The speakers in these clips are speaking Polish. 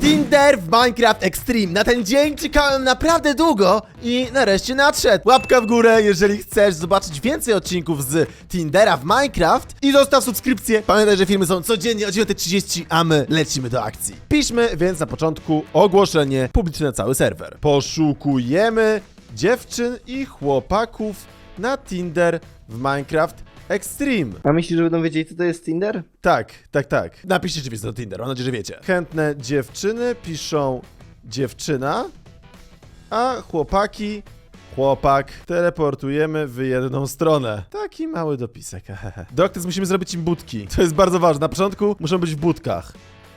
Tinder w Minecraft Extreme. Na ten dzień czekałem naprawdę długo i nareszcie nadszedł. Łapka w górę, jeżeli chcesz zobaczyć więcej odcinków z Tindera w Minecraft i zostaw subskrypcję. Pamiętaj, że filmy są codziennie o 9.30, a my lecimy do akcji. Piszmy więc na początku ogłoszenie publiczne na cały serwer. Poszukujemy dziewczyn i chłopaków na Tinder w Minecraft Extreme. A myślisz, że będą wiedzieli, co to jest Tinder? Tak, tak, tak. Napiszcie oczywiście do Tinder, mam nadzieję, że wiecie. Chętne dziewczyny piszą dziewczyna, a chłopaki chłopak. Teleportujemy w jedną stronę. Taki mały dopisek. hehehe. Musimy zrobić im budki. To jest bardzo ważne. Na początku muszą być w budkach.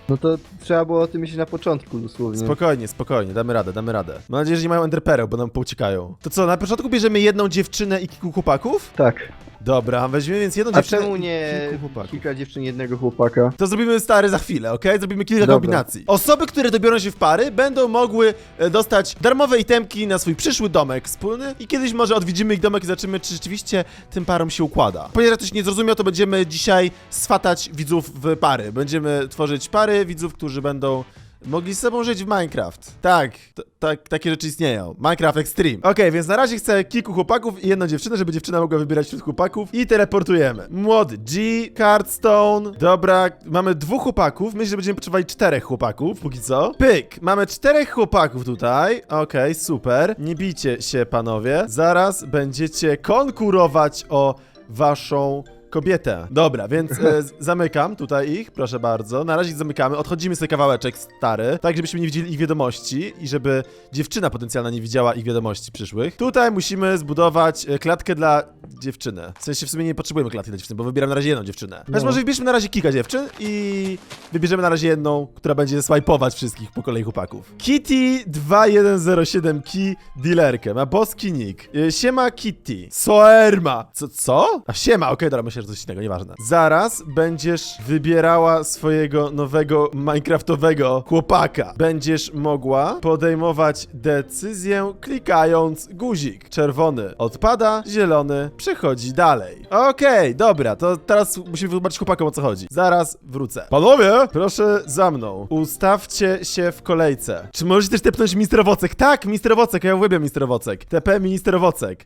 No to trzeba było o tym myśleć na początku dosłownie. Spokojnie, spokojnie, damy radę, damy radę. Mam nadzieję, że nie mają enderpereł, bo nam pouciekają. To co, na początku bierzemy jedną dziewczynę i kilku chłopaków? Tak. Dobra, weźmiemy więc jedną A dziewczynę czemu i nie kilku chłopaków. kilka dziewczyn jednego chłopaka? To zrobimy stary za chwilę, ok? Zrobimy kilka Dobra. kombinacji. Osoby, które dobiorą się w pary, będą mogły e, dostać darmowe itemki na swój przyszły domek wspólny i kiedyś może odwiedzimy ich domek i zobaczymy, czy rzeczywiście tym parom się układa. Ponieważ ktoś nie zrozumiał, to będziemy dzisiaj swatać widzów w pary. Będziemy tworzyć pary widzów, którzy będą mogli z sobą żyć w Minecraft. Tak, tak, takie rzeczy istnieją. Minecraft Extreme. Okej, więc na razie chcę kilku chłopaków i jedną dziewczynę, żeby dziewczyna mogła wybierać wśród chłopaków i teleportujemy. Młody G, Cardstone. Dobra, mamy dwóch chłopaków. Myślę, że będziemy potrzebowali czterech chłopaków, póki co. Pyk, mamy czterech chłopaków tutaj. Okej, super. Nie bijcie się, panowie. Zaraz będziecie konkurować o waszą kobietę. Dobra, więc e, z- zamykam tutaj ich, proszę bardzo. Na razie ich zamykamy, odchodzimy sobie kawałeczek stary, tak żebyśmy nie widzieli ich wiadomości i żeby dziewczyna potencjalna nie widziała ich wiadomości przyszłych. Tutaj musimy zbudować e, klatkę dla dziewczyny. W sensie w sumie nie potrzebujemy klatki dla dziewczyny, bo wybieram na razie jedną dziewczynę. Więc No. może wybierzmy na razie kilka dziewczyn i wybierzemy na razie jedną, która będzie swajpować wszystkich po kolei chłopaków. Kitty 2107 Key dealerkę, ma boski nick. E, Siema Kitty. Soerma. Co, co? A siema, okej, dobra, myślę, coś innego, nieważne. Zaraz będziesz wybierała swojego nowego minecraftowego chłopaka. Będziesz mogła podejmować decyzję klikając guzik. Czerwony odpada, zielony przechodzi dalej. Okej, dobra, to teraz musimy wytłumaczyć chłopakom o co chodzi. Zaraz wrócę. Panowie, proszę za mną. Ustawcie się w kolejce. Czy możecie też tepnąć Mister Owocek? Tak, Mister Owocek, ja uwielbiam Mister Owocek. TP Mister Owocek.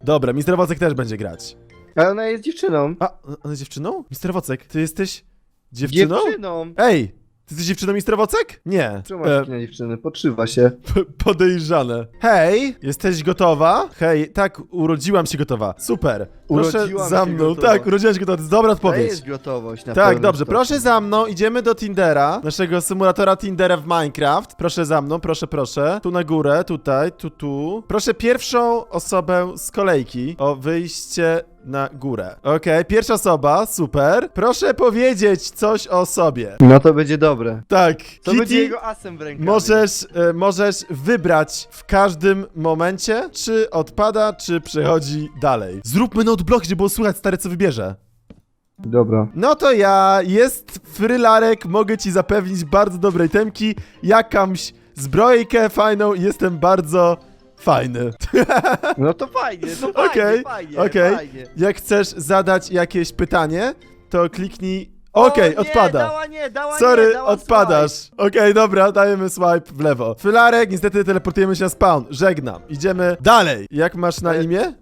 Dobra, Mister Owocek też będzie grać. Ale ona jest dziewczyną. A, ona jest dziewczyną? Mister Wocek, ty jesteś dziewczyną? Dziewczyną! Ej, ty jesteś dziewczyną Mister Wocek? Nie. Czemu masz E, dziewczyny? Podszywa się. p- podejrzane. Hej, jesteś gotowa? Hej, tak, urodziłam się gotowa. Super. Proszę Urodziłam za mną. gotowa. Tak, urodziłam się gotowa. To jest dobra To odpowiedź. jest gotowość na Tak, dobrze, stopniu. proszę za mną, idziemy do Tindera, naszego symulatora Tindera w Minecraft. Proszę za mną, proszę, proszę. Tu na górę, tutaj, tu, tu. Proszę pierwszą osobę z kolejki o wyjście na górę. Okej, pierwsza osoba, super. Proszę powiedzieć coś o sobie. No to będzie dobre. Tak, To Kitty, będzie jego asem w rękach. możesz, e, możesz wybrać w każdym momencie, czy odpada, czy przechodzi dalej. Zróbmy noteblock, żeby było słychać stare, co wybierze. Dobra. No to ja, jest frylarek, mogę ci zapewnić bardzo dobrej temki, jakąś zbrojkę fajną jestem bardzo fajny. No to fajnie, to fajnie, Okej, fajnie, okej. fajnie. Jak chcesz zadać jakieś pytanie, to kliknij... Okej, O, nie, odpada. Dała nie, dała Sorry, nie, dała odpadasz. Okej, dobra, dajemy swipe w lewo. Frylarek, niestety teleportujemy się na spawn. Żegnam. Idziemy dalej. Jak masz na Ale- imię?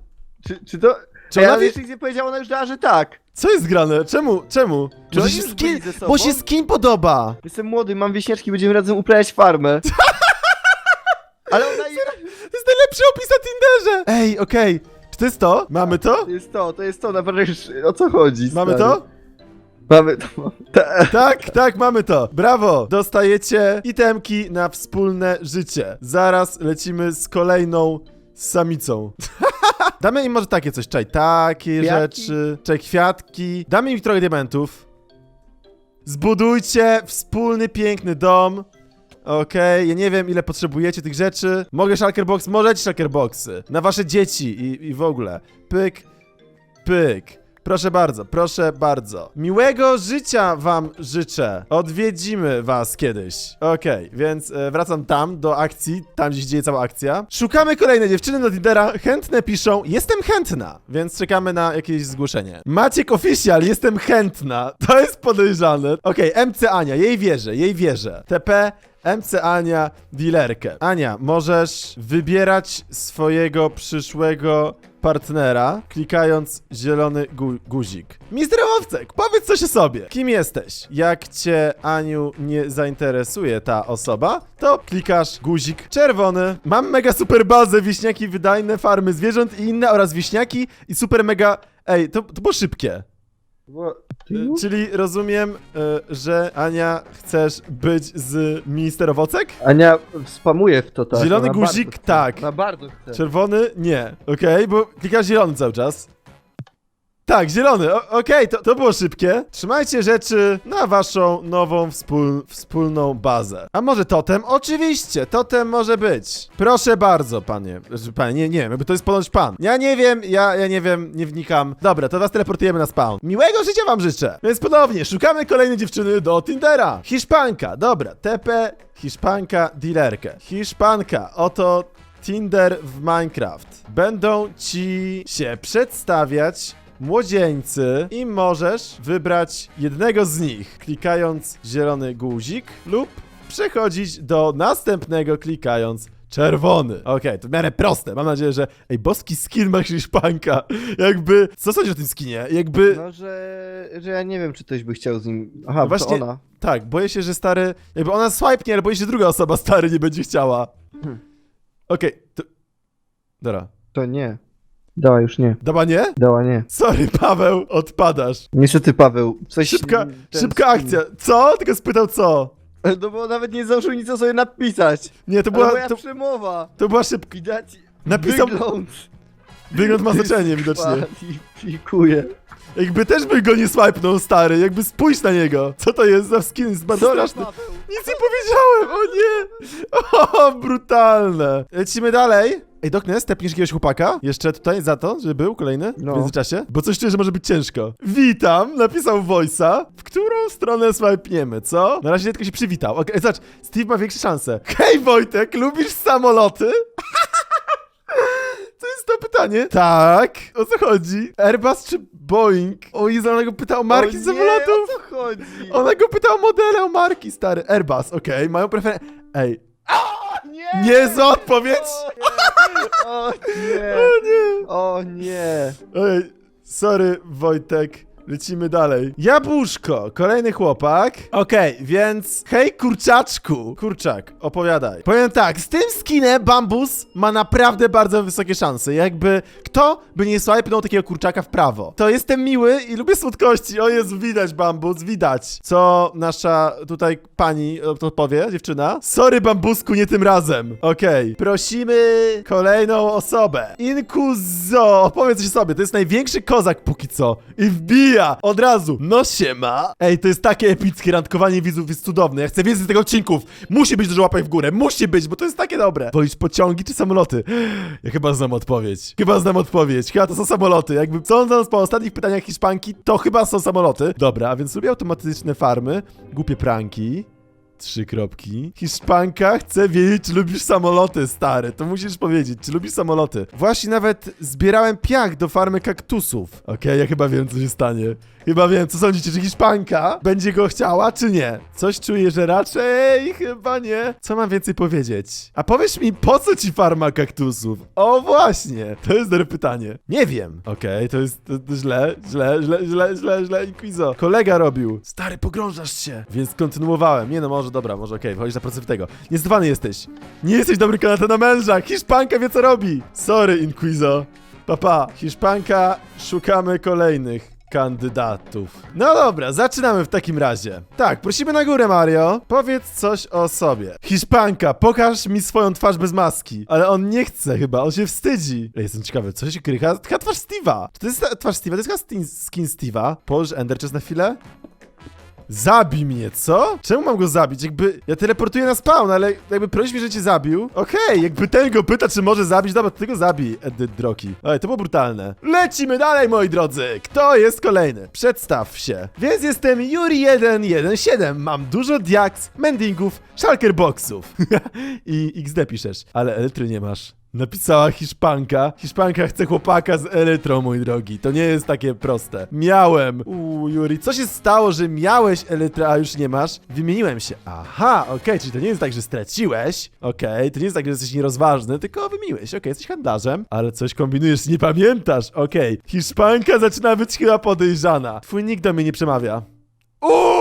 Czy, czy to... Czy Ej, ona ale wie- jeszcze nic nie powiedziała, ona już dała, że tak. Co jest grane? Czemu? Czemu? Czy Może oni się już skin... byli ze sobą? Bo się skin podoba. Jestem młody, mam wieśniaczki, będziemy razem uprawiać farmę. Ale ona jest... To jest najlepszy opis na Tinderze! Ej, okej. Czy to jest to? Mamy to? To jest to, to jest to, naprawdę już o co chodzi, Mamy stary? to? Mamy to. Ta- Tak, tak, mamy to. Brawo! Dostajecie itemki na wspólne życie. Zaraz lecimy z kolejną samicą. Damy im może takie coś, czaj, takie Kwiatki? rzeczy, czaj, kwiatki. Damy im trochę diamentów. Zbudujcie wspólny, piękny dom. Okej, ja nie wiem ile potrzebujecie tych rzeczy. Mogę shulker box? Możecie shulker boxy. Na wasze dzieci i, i w ogóle. Pyk, pyk, Proszę bardzo, proszę bardzo. Miłego życia wam życzę. Odwiedzimy was kiedyś. Okej, więc e, wracam tam do akcji, tam gdzie dzieje cała akcja. Szukamy kolejnej dziewczyny do Tindera. Chętne piszą, jestem chętna, więc czekamy na jakieś zgłoszenie. Maciek Official, jestem chętna. To jest podejrzane. Okej, MC Ania, jej wierzę, jej wierzę. TP MC Ania, dealerkę. Ania, możesz wybierać swojego przyszłego partnera, klikając zielony gu guzik. Mister Owcek, powiedz coś o sobie. Kim jesteś? Jak cię, Aniu, nie zainteresuje ta osoba, to klikasz guzik czerwony. Mam mega super bazę, wieśniaki, wydajne farmy zwierząt i inne oraz wieśniaki i super mega... Ej, to, to było szybkie. Bo-? Czyli rozumiem, y, że Ania, chcesz być z Minister Owocek? Ania spamuje w to tak. Zielony ona guzik, bardzo chce. tak. Ona bardzo chce. Czerwony? Nie. Okej, bo klikasz zielony cały czas. Tak, zielony, o- okej, to, to było szybkie. Trzymajcie rzeczy na waszą nową wspól, wspólną bazę. A może totem? Oczywiście, totem może być. Proszę bardzo, panie. Panie, nie, nie wiem, jakby to jest ponoć pan. Ja nie wiem, ja, ja nie wiem, nie wnikam. Dobra, to was teleportujemy na spawn. Miłego życia wam życzę. Więc ponownie, szukamy kolejnej dziewczyny do Tindera. Hiszpanka, dobra, TP, Hiszpanka, dealerkę. Hiszpanka, oto Tinder w Minecraft. Będą ci się przedstawiać młodzieńcy i możesz wybrać jednego z nich, klikając zielony guzik lub przechodzić do następnego klikając czerwony. Okej, to w miarę proste. Mam nadzieję, że... Ej, boski skin ma Hiszpanka. Jakby... Co sądzisz o tym skinie? Jakby... No, że, że ja nie wiem, czy ktoś by chciał z nim. Aha, No właśnie- to ona. Tak, boję się, że stary... Jakby ona swipe ale boję się, że druga osoba stary nie będzie chciała. Hmm. Okej, to... Dobra. To nie. Dała już nie. Daba nie? Dała nie. Sorry, Paweł, odpadasz. Niestety Paweł. Coś Szybka, ten szybka akcja. Co? Tylko spytał co? No bo nawet nie zdążył nic o sobie napisać. Nie, to To była była, moja to, przemowa. to była szybka. Widać. Napisał- Wygląd. Wygląd ma znaczenie widocznie. Kwalifikuje. Jakby też by go nie swipenął, stary. Jakby spójrz na niego. Co to jest za skin? Jest bardzo Sorry, straszny. Paweł. Nic nie powiedziałem, o nie! O, brutalne. Lecimy dalej. Ej, Doknes, stepniesz jakiegoś chłopaka? Jeszcze tutaj za to, żeby był kolejny w No. międzyczasie? Bo coś czuję, że może być ciężko. Witam, napisał Voice'a. W którą stronę swipniemy, co? Na razie tylko się przywitał. Okej, zobacz, Steve ma większe szanse. Hej Wojtek, lubisz samoloty? To jest to pytanie. Tak, o co chodzi? Airbus czy Boeing? O Jezu, ona go pyta o marki nie, samolotów. o co chodzi? Ona go pyta o modele, o marki, stary. Airbus, okej, mają preferencje. Ej, Nie! niezła odpowiedź! O nie! O nie! Ej, sorry, Wojtek. Lecimy dalej. Jabłuszko, kolejny chłopak. Okej, więc hej kurczaczku. Kurczak, opowiadaj. Powiem tak, z tym skinem Bambus ma naprawdę bardzo wysokie szanse. Jakby kto by nie swipenął takiego kurczaka w prawo. To jestem miły i lubię słodkości. O jest widać Bambus, widać. Co nasza tutaj pani to powie, dziewczyna? Sorry Bambusku, nie tym razem. Okej, prosimy kolejną osobę. Inkuzo, opowiedz sobie. To jest największy kozak póki co. I od razu. No siema. Ej, to jest takie epickie, randkowanie widzów jest cudowne. Ja chcę więcej tego odcinków. Musi być dużo łapek w górę. Musi być, bo to jest takie dobre. Wolisz pociągi czy samoloty? Ja chyba znam odpowiedź. Chyba znam odpowiedź. Chyba to są samoloty. Jakby sądząc po ostatnich pytaniach Hiszpanki, to chyba są samoloty. Dobra, a więc lubię automatyczne farmy. Głupie pranki. Trzy kropki. Hiszpanka chce wiedzieć, czy lubisz samoloty, stary. To musisz powiedzieć, czy lubisz samoloty. Właśnie nawet zbierałem piach do farmy kaktusów. Okej, ja chyba wiem, co się stanie. Chyba wiem, co sądzicie, czy Hiszpanka będzie go chciała, czy nie? Coś czuję, że raczej chyba nie. Co mam więcej powiedzieć? A powiesz mi, po co ci farma kaktusów? O właśnie, to jest dobre pytanie. Nie wiem. Okej, to jest to, to źle, źle, źle, źle, źle, źle, Inquizo. Kolega robił. Stary, pogrążasz się. Więc kontynuowałem. Nie no, może dobra, może okej, wchodzisz na pracowitego. Niezdawany jesteś. Nie jesteś dobry kandydat na męża. Hiszpanka wie, co robi. Sorry, Inquizo. Papa, Hiszpanka, szukamy kolejnych kandydatów. No dobra, zaczynamy w takim razie. Tak, prosimy na górę, Mario. Powiedz coś o sobie. Hiszpanka, pokaż mi swoją twarz bez maski. Ale on nie chce chyba, on się wstydzi. Ej, jestem ciekawy, co się? Chyba chyba twarz Steve'a. Czy to jest twarz Steve'a? To jest chyba skin, Steve'a. Połóż Ender Chest na chwilę. Zabij mnie, co? Czemu mam go zabić? Jakby, ja teleportuję na spawn, ale jakby prosisz że cię zabił. Okej, jakby ten go pyta, czy może zabić, dobra, to ty go zabij, Edyt Droki. Oj, to było brutalne. Lecimy dalej, moi drodzy. Kto jest kolejny? Przedstaw się. Więc jestem Yuri117. Mam dużo diaks, mendingów, shulkerboxów. I XD piszesz, ale elektry nie masz. Napisała Hiszpanka. Hiszpanka chce chłopaka z elytrą, mój drogi. To nie jest takie proste. Miałem. Uuu, Juri, co się stało, że miałeś elytrę, a już nie masz? Wymieniłem się. Aha, okej, czyli to nie jest tak, że straciłeś. Okej, to nie jest tak, że jesteś nierozważny, tylko wymieniłeś. Okej, jesteś handlarzem, ale coś kombinujesz, nie pamiętasz. Okej, Hiszpanka zaczyna być chyba podejrzana. Twój nikt do mnie nie przemawia. Uuu!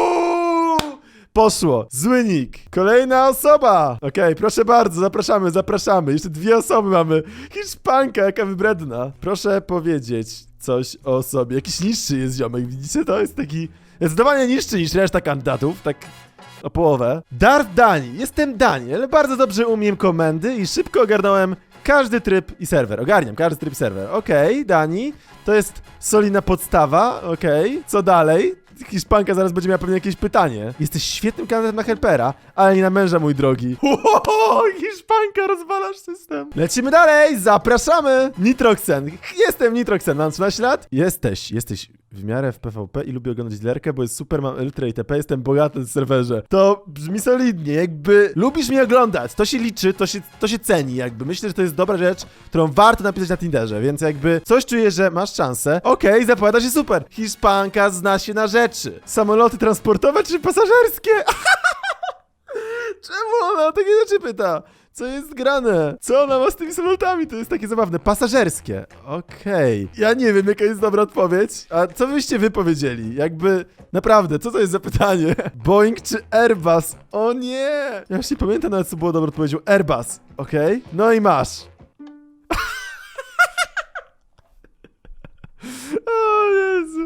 Poszło. Zły nick. Kolejna osoba. Okej, proszę bardzo, zapraszamy, zapraszamy. Jeszcze dwie osoby mamy. Hiszpanka, jaka wybredna. Proszę powiedzieć coś o sobie. Jakiś niższy jest ziomek, widzicie? To jest taki zdecydowanie niższy niż reszta kandydatów, tak o połowę. Darth Dani. Jestem Daniel, bardzo dobrze umiem komendy i szybko ogarnąłem każdy tryb i serwer. Ogarniam każdy tryb i serwer. Okej, Dani, to jest solidna podstawa, okej. Co dalej? Hiszpanka zaraz będzie miała pewnie jakieś pytanie. Jesteś świetnym kandydatem na helpera, ale nie na męża, mój drogi. Hohoho, Hiszpanka, rozwalasz system. Lecimy dalej, zapraszamy. Nitroxen. Jestem Nitroxen, mam 13 lat? Jesteś, jesteś w miarę w PvP i lubię oglądać lerkę, bo jest super, mam Ultra TP, jestem bogaty w serwerze. To brzmi solidnie, jakby lubisz mnie oglądać, to się liczy, to się, to się ceni, jakby. Myślę, że to jest dobra rzecz, którą warto napisać na Tinderze, więc jakby coś czuję, że masz szansę. Okej, zapowiada się super. Hiszpanka zna się na rzeczy. Samoloty transportowe czy pasażerskie? Czemu ona o takie rzeczy pyta? Co jest grane? Co ona ma z tymi samolotami? To jest takie zabawne. Pasażerskie. Okej. Ja nie wiem, jaka jest dobra odpowiedź. A co byście wy powiedzieli? Jakby, naprawdę, co to jest za pytanie? Boeing czy Airbus? O nie! Ja już nie pamiętam nawet, co było dobrą odpowiedzią. Airbus. Okej. No i masz.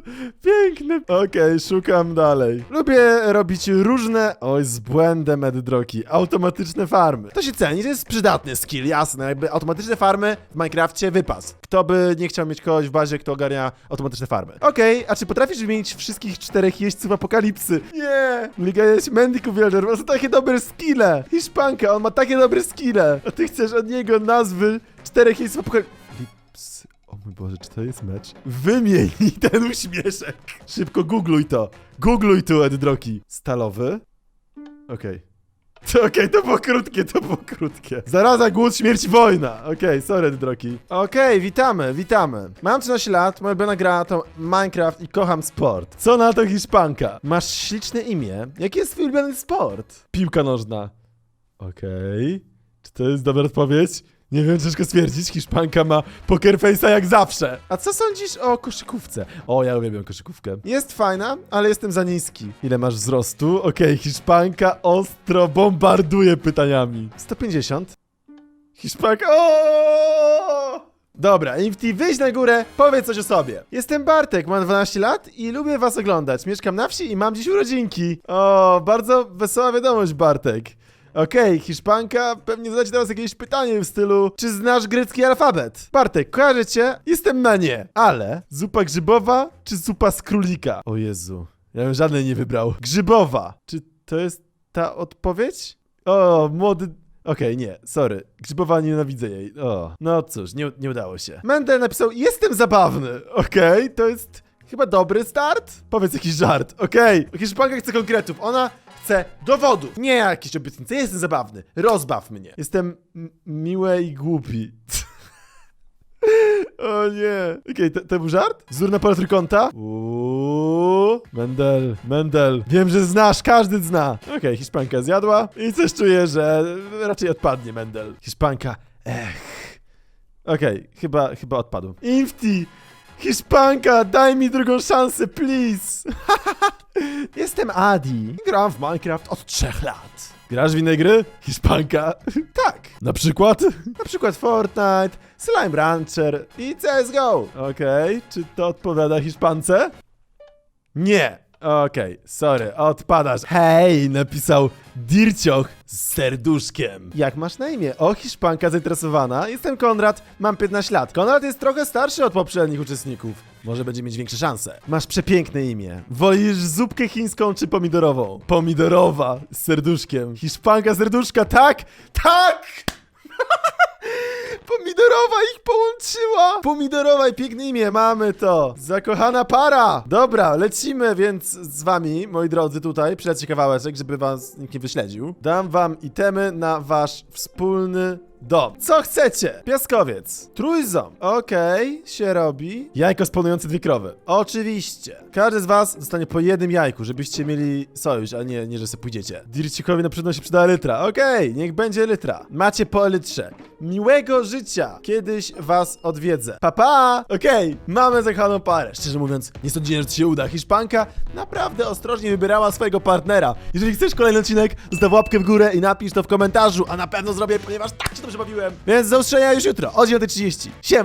Jezu, piękne. Okej, szukam dalej. Lubię robić różne, oj, z błędem Eddroki, automatyczne farmy. To się ceni, to jest przydatny skill, jasne, jakby automatyczne farmy w Minecrafcie wypas. Kto by nie chciał mieć kogoś w bazie, kto ogarnia automatyczne farmy. Okej, a czy potrafisz wymienić wszystkich czterech jeźdźców apokalipsy? Nie! Liga jest Mendiku Villager, ma takie dobre skille. Hiszpanka, on ma takie dobre skille. A ty chcesz od niego nazwy czterech jeźdźców apokalipsy. Mój Boże, czy to jest mecz? Wymień ten uśmieszek! Szybko googluj to! Googluj tu, Eddroki! Stalowy? Okej. To Okej, to było krótkie, to było krótkie. Zaraza, głód, śmierć, wojna. Okej, sorry, Eddroki. Okej, witamy, witamy. Mam 13 lat, moja ulubiona gra to Minecraft i kocham sport. Co na to Hiszpanka? Masz śliczne imię. Jaki jest twój ulubiony sport? Piłka nożna. Okej. Czy to jest dobra odpowiedź? Nie wiem, ciężko stwierdzić. Hiszpanka ma poker face'a jak zawsze. A co sądzisz o koszykówce? O, ja uwielbiam koszykówkę. Jest fajna, ale jestem za niski. Ile masz wzrostu? Okej, Hiszpanka ostro bombarduje pytaniami. 150. Hiszpanka... O! Dobra, Infti, wyjdź na górę, powiedz coś o sobie. Jestem Bartek, mam 12 lat i lubię was oglądać. Mieszkam na wsi i mam dziś urodzinki. O, bardzo wesoła wiadomość, Bartek. Okej, Hiszpanka pewnie zada ci teraz jakieś pytanie w stylu Czy znasz grecki alfabet? Bartek, kojarzę cię? Jestem na nie, ale zupa grzybowa czy zupa z królika? O Jezu, ja bym żadnej nie wybrał. Grzybowa. Czy to jest ta odpowiedź? O, młody... Okej, nie, sorry. Grzybowa nienawidzę jej. O, no cóż, nie, nie udało się. Mendel napisał, jestem zabawny. Okej, to jest chyba dobry start? Powiedz jakiś żart. Okej, Hiszpanka chce konkretów. Ona chce dowodów. Nie jakieś obietnice. Jestem zabawny. Rozbaw mnie. Jestem miły i głupi. O nie. Okej, to, to był żart? Wzór na pole trójkąta? Mendel, Mendel. Wiem, że znasz, każdy zna. Okej, Hiszpanka zjadła i coś czuję, że raczej odpadnie Mendel. Hiszpanka, ech. Okej, chyba, chyba odpadł. Infti! Hiszpanka, daj mi drugą szansę, please! Jestem Adi. Gram w Minecraft od trzech lat. Grasz w inne gry? Hiszpanka? tak. Na przykład? Na przykład Fortnite, Slime Rancher i CSGO. Okej, czy to odpowiada Hiszpance? Nie. Okej, sorry, odpadasz. Hej, napisał Dircioch z serduszkiem. Jak masz na imię? O, Hiszpanka zainteresowana. Jestem Konrad, mam 15 lat. Konrad jest trochę starszy od poprzednich uczestników. Może będzie mieć większe szanse. Masz przepiękne imię. Wolisz zupkę chińską czy pomidorową? Pomidorowa z serduszkiem. Hiszpanka serduszka, tak? Tak! Pomidorowa ich połączyła! Pomidorowa i piękne imię, mamy to! Zakochana para! Dobra, lecimy więc z wami, moi drodzy, tutaj. Przylecie kawałeczek, żeby was nikt nie wyśledził. Dam wam itemy na wasz wspólny dom. Co chcecie? Piaskowiec. Trójząb. Okej, się robi. Jajko spełniające dwie krowy. Oczywiście. Każdy z was dostanie po jednym jajku, żebyście mieli sojusz, a nie, nie że sobie pójdziecie. Dircikowi na pewno się przyda lytra. Okej, niech będzie lytra. Macie po litrze. Miłego życia. Kiedyś was odwiedzę. Pa, pa! Okej, mamy zakochaną parę. Szczerze mówiąc, nie sądziłem, że to się uda. Hiszpanka naprawdę ostrożnie wybierała swojego partnera. Jeżeli chcesz kolejny odcinek, zostaw łapkę w górę i napisz to w komentarzu, a na pewno zrobię, ponieważ tak się dobrze bawiłem. Więc do usłyszenia już jutro o 9.30. Siema!